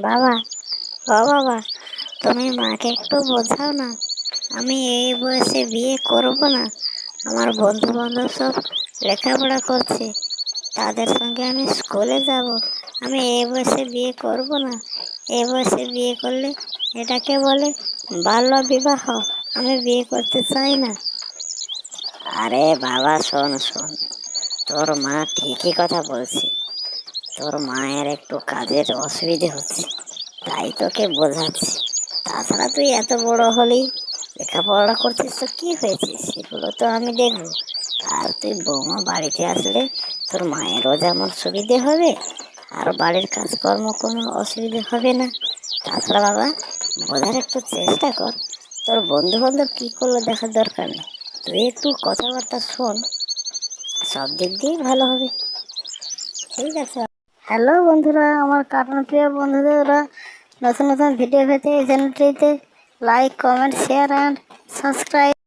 বাবা, ও বাবা, তুমি মাকে একটু বোঝাও না। আমি এই বয়সে বিয়ে করব না। আমার বন্ধু বান্ধব সব লেখাপড়া করছে। তাদের সঙ্গে আমি স্কুলে যাব। আমি এই বয়সে বিয়ে করব না। এই বয়সে বিয়ে করলে এটাকে বলে বাল্য বিবাহ আমি বিয়ে করতে চাই না। আরে বাবা, শোন শোন। তোর মা ঠিকই কথা বলছে। তোর মায়ের একটু কাজের অসুবিধে হচ্ছে, তাই তোকে বোঝাচ্ছি। তাছাড়া তুই এত বড় হলেই লেখাপড়া করছিস তো কী হয়েছে সেগুলো তো আমি দেখব। আর তুই বৌমা বাড়িতে আসলে তোর মায়েরও যেমন সুবিধে হবে, আর বাড়ির কাজকর্ম কোনো অসুবিধে হবে না। তাছাড়া বাবা, বোঝার একটু চেষ্টা কর, তোর বন্ধু বান্ধব কী করল দেখার দরকার নেই। তুই একটু কথাবার্তা শোন, সব দিক দিয়েই ভালো হবে। ঠিক আছে। হ্যালো বন্ধুরা, আমার কার্টুন প্রিয় বন্ধুরা নতুন নতুন ভিডিও পেতে এই চ্যানেলটিতে like comment share and subscribe